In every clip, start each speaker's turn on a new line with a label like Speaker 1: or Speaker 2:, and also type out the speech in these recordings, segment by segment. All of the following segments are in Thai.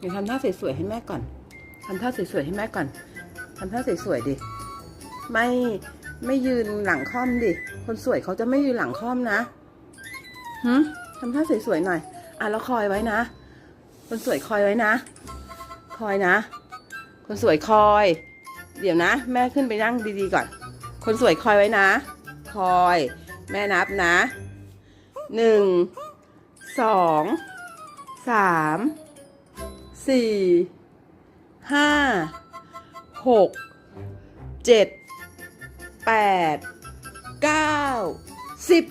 Speaker 1: เดี๋ยวทำท่าสวยๆให้แม่ก่อนทำท่าสวยๆให้แม่ก่อนทำท่าสวยๆดิ ไม่ไม่ยืนหลังค่อมดิ คนสวยเขาจะไม่ยืนหลังค่อมนะหืมทำท่าสวยๆหน่อย อะแล้วคอยไว้นะ คนสวยคอยไว้นะ คอยนะ คนสวยคอย เดี๋ยวนะ แม่ขึ้นไปนั่งดีๆก่อน คนสวยคอยไว้นะ คอย แม่นับนะ หนึ่ง สอง สาม สี่ห้าหกเจ็ดแปดเก้าสิบ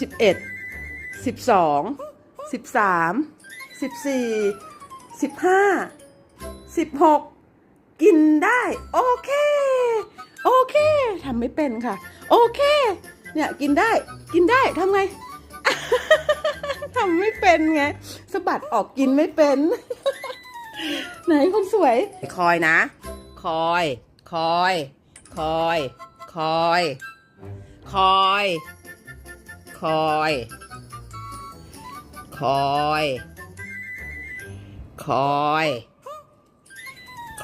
Speaker 1: สิบเอ็ดสิบสองสิบสามสิบสี่สิบห้าสิบหกกินได้ โอเค โอเคทำไม่เป็นค่ะ โอเค เนี่ยกินได้กินได้ทำไงทำไม่เป็นไงสะบัดออกกินไม่เป็น ไหนคนสวย คอยนะ คอย คอย คอย คอย คอย คอย คอย คอย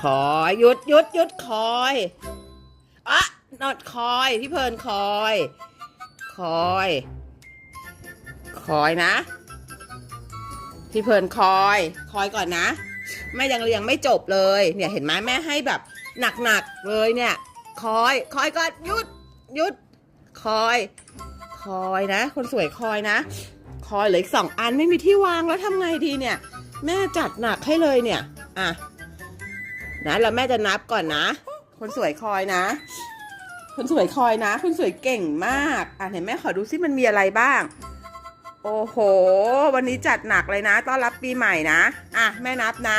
Speaker 1: คอยหยุดหยุดหยุดคอยอะนอดคอยพี่เพลินคอย คอย คอยนะ พี่เพลินคอย คอยก่อนนะ แม่ยังเรียงไม่จบเลย เนี่ยเห็นไหมแม่ให้แบบหนักๆเลยเนี่ย คอยคอยก่อนหยุดหยุดคอย คอยนะ คนสวยคอยนะ คอยเหลืออีกสองอันไม่มีที่วางแล้วทำไงดีเนี่ย แม่จัดหนักให้เลยเนี่ย อะนะแล้วแม่จะนับก่อนนะ คนสวยคอยนะ คนสวยคอยนะ คนสวยเก่งมาก อะเห็นแม่ขอดูซิมันมีอะไรบ้าง โอ้โห วันนี้จัดหนักเลยนะ ต้อนรับปีใหม่นะ อะแม่นับนะ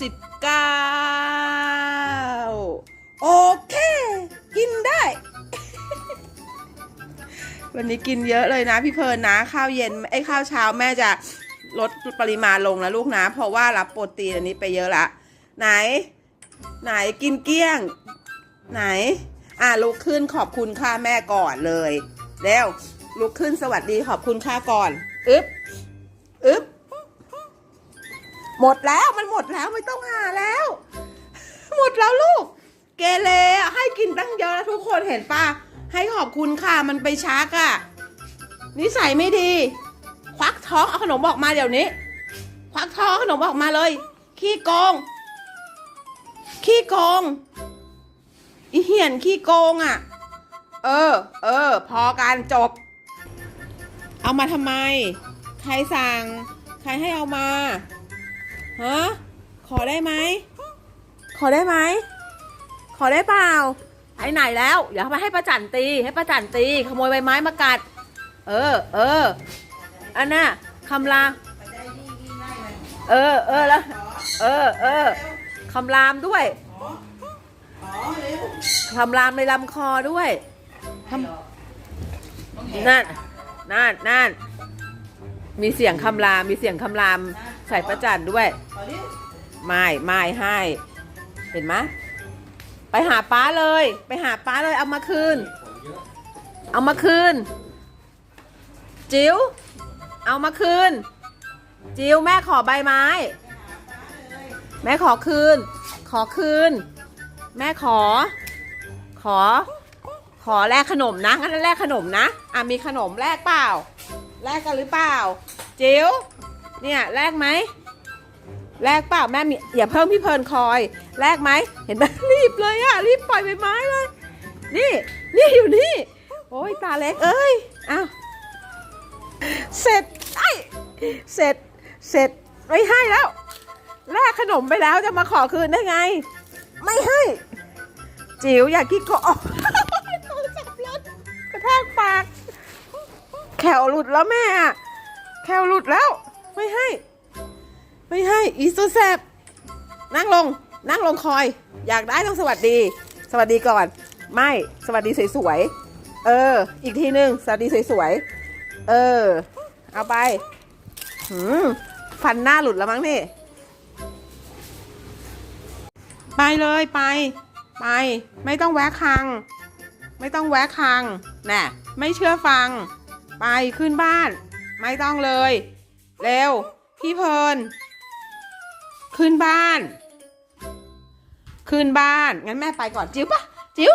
Speaker 1: สิบเก้าโอเค กินได้ วันนี้กินเยอะเลยนะพี่เพลินนะ ข้าวเย็นไอ้ข้าวเช้าแม่จะลดปริมาณลงนะลูกนะ เพราะว่ารับโปรตีนอันนี้ไปเยอะละ ไหน ไหนกินเกลี้ยง ไหน อะลุกขึ้นขอบคุณค่าแม่ก่อนเลยเร็วลุกขึ้นสวัสดีขอบคุณค่าก่อน อึ๊บ อึ๊บ หมดแล้วมันหมดแล้วไม่ต้องหาแล้ว หมดแล้วลูก เกเรให้กินตั้งเยอะแล้วทุกคนเห็นปะให้ขอบคุณค่ะมันไปชักอะนิสัยไม่ดี ควักท้องเอาขนมออกมาเดี๋ยวนี้ ควักท้องขนมออกมาเลย ขี้โกง ขี้โกงอีเหียนขี้โกงอะ่ะ เออ เออ พอการจบ เอามาทำไม ใครสั่ง ใครให้เอามา ฮะ ขอได้ไหม ขอได้ไหม ขอได้เปล่าไปไหนแล้ว อย่าไปให้ประจันตี ให้ประจันตี ขโมยใบไม้มากัด เออ เออ อันน่ะคำลา เออ เออแล้ว เออ เออคำรามด้วยคำรามในลำคอด้วยคำนั่น นั่น นั่น มีเสียงคำราม มีเสียงคำราม ใส่ประจันด้วย ไม่ไม่ให้ เห็นไหมไปหาป้าเลย ไปหาป้าเลยเอามาคืน เอามาคืน จิ๋วเอามาคืน จิ๋วแม่ขอใบไม้ แม่ขอคืน ขอคืน แม่ขอ ขอ ขอแลกขนมนะงั้นแลกขนมนะอะมีขนมแลกเปล่าแลกกันหรือเปล่า จิ๋ว เนี่ยแลกไหมแลกเปล่าแม่มีอย่าเพิ่มพี่เพลินคอยแลกไหมเห็นไหมรีบเลยอะรีบปล่อยใบไม้เลย นี่นี่อยู่นี่ โอ้ยตาเล็กเอ้ยอ้าวเสร็จไอ้เสร็จเสร็จไม่ให้แล้วแลกขนมไปแล้วจะมาขอคืนได้ไง ไม่ให้ จิ๋วอย่าขี้โกงโทรศัพท์รถกระแทกปาก แขวหลุดแล้วแม่ แขวหลุดแล้ว ไม่ให้ ไม่ให้ อีซูแซบนั่งลง นั่งลงคอย อยากได้ต้องสวัสดี สวัสดีก่อน ไม่สวัสดีสวยๆเออ อีกทีหนึ่งสวัสดีสวยๆเออ เอาไปหืมฟันหน้าหลุดแล้วมั้งนี่ไปเลยไป ไป ไม่ต้องแวะคัง ไม่ต้องแวะคังน่ะไม่เชื่อฟัง ไปขึ้นบ้าน ไม่ต้องเลย เร็ว พี่เพลินขึ้นบ้าน ขึ้นบ้าน งั้นแม่ไปก่อนจิ๋วปะจิ๋ว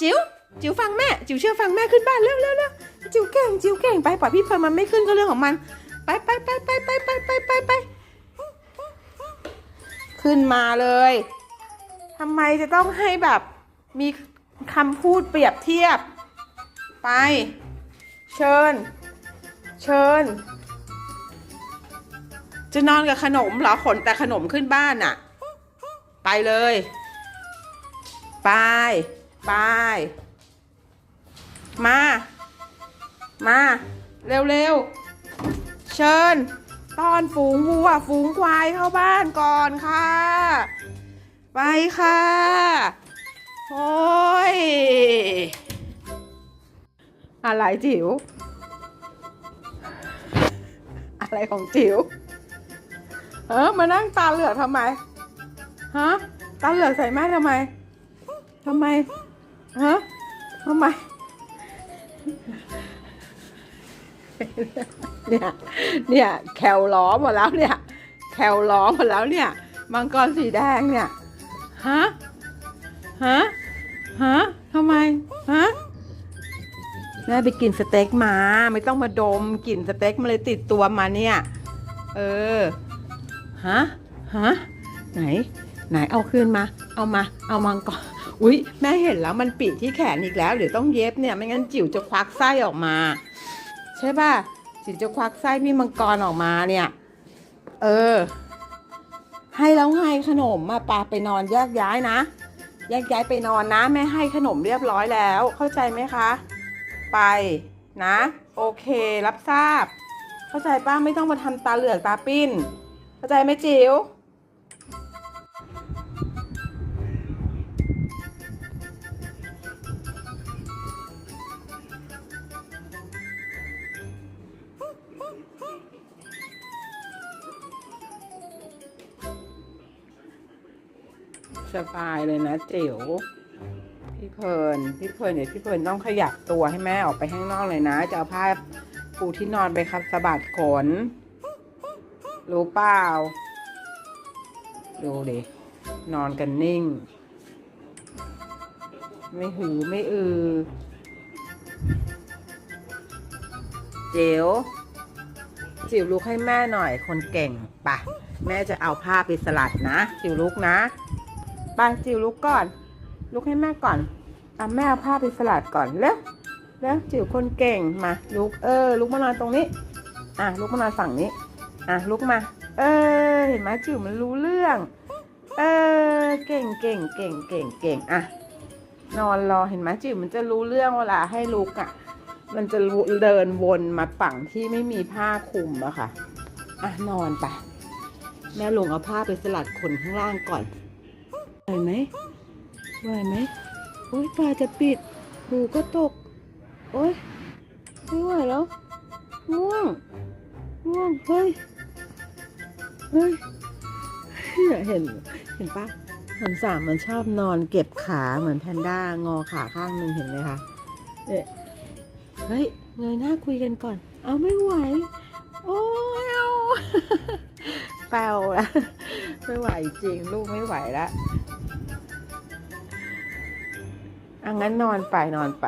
Speaker 1: จิ๋วจิ๋วฟังแม่ จิ๋วเชื่อฟังแม่ขึ้นบ้านเร็วเร็วเร็วจิ๋วเก่งจิ๋วเก่งไปปล่อยพี่เพลินมันไม่ขึ้นก็เรื่องของมัน ไปไปไปไปไปไปไปไปไปขึ้นมาเลยทำไมจะต้องให้แบบมีคำพูดเปรียบเทียบ ไป เชิญ เชิญ จะนอนกับขนมเหรอขนแต่ขนมขึ้นบ้านอะไปเลย ไป ไป มา มา เร็วๆ เชิญ ต้อนฝูงวัวฝูงควายเข้าบ้านก่อนค่ะ ไปค่ะ โอ้ย อะไรจิ๋ว อะไรของจิ๋ว เออ มานั่งตาเหลือกทำไม ฮะ ตาเหลือกใส่แม่ทำไม ทำไม ฮะ ทำไม เนี่ย เนี่ย แคลล้อหมดแล้วเนี่ย แคลล้อหมดแล้วเนี่ย มังกรสีแดงเนี่ย ฮะ ฮะ ฮะ ทำไม ฮะแม่ไปกินสเต็กมา ไม่ต้องมาดมกลิ่นสเต็กมันเลยติดตัวมาเนี่ย เออ ฮะฮะไหน ไหนเอาคืนมา เอามา เอามังกรอุ๊ย แม่เห็นแล้วมันปิดที่แขนอีกแล้วเดี๋ยวต้องเย็บเนี่ยไม่งั้นจิ๋วจะควักไส้ออกมา ใช่ป่ะจิ๋วจะควักไส้พี่มังกรออกมาเนี่ย เออ ให้แล้วไงขนมมาปาไปนอนแยกย้ายนะแยกย้ายไปนอนนะแม่ให้ขนมเรียบร้อยแล้ว เข้าใจไหมคะ ไปนะ โอเครับทราบ เข้าใจป้าไม่ต้องมาทำตาเหลือกตาปิ้น เข้าใจไหมจิ๋วสบายเลยนะจิ๋วพี่เพลินพี่เพลินเดี๋ยวพี่เพลินต้องขยับตัวให้แม่ออกไปข้างนอกเลยนะ จะเอาผ้าปูที่นอนไปครับสะบัดขน รู้เปล่า ดูดินอนกันนิ่ง ไม่หือไม่อือ เจ๋วจิ๋วลุกให้แม่หน่อยคนเก่งปะแม่จะเอาผ้าไปสลัดนะจิ๋วลุกนะไปจิ๋วลุกก่อน ลุกให้แม่ก่อนอะแม่เอาผ้าไปสลัดก่อนเร็วเร็วจิ๋วคนเก่งมาลุกเออลุกมานอนตรงนี้ อะลุกมานอนฝั่งนี้ อะลุกมา เออ เห็นไหมจิ๋วมันรู้เรื่อง เออ เก่งเก่งเก่งเก่งเก่งอะ นอนรอเห็นไหมจิ๋วมันจะรู้เรื่องเวลาให้ลุกอะ มันจะเดินวนมาฝั่งที่ไม่มีผ้าคลุมอะค่ะ อะนอนไป แม่ลงเอาผ้าไปสลัดขนข้างล่างก่อนไหวไหมไหวไหมโอ๊ยตาจะปิดหูก็ตก โอ๊ยไม่ไหวแล้วง่วงง่วงเฮ้ย ฮ้ยเห็นเห็นปะหันสามมันชอบนอนเก็บขาเหมือนแพนด้างอขาข้างหนึ่งเห็นไหมคะเนี่ยเฮ้ยเงยหน้าคุยกันก่อน เอาไม่ไหว โอ้ยเอาแปลวละไม่ไหวจริงลูกไม่ไหวล้วอังั้นนอนไปนอนไป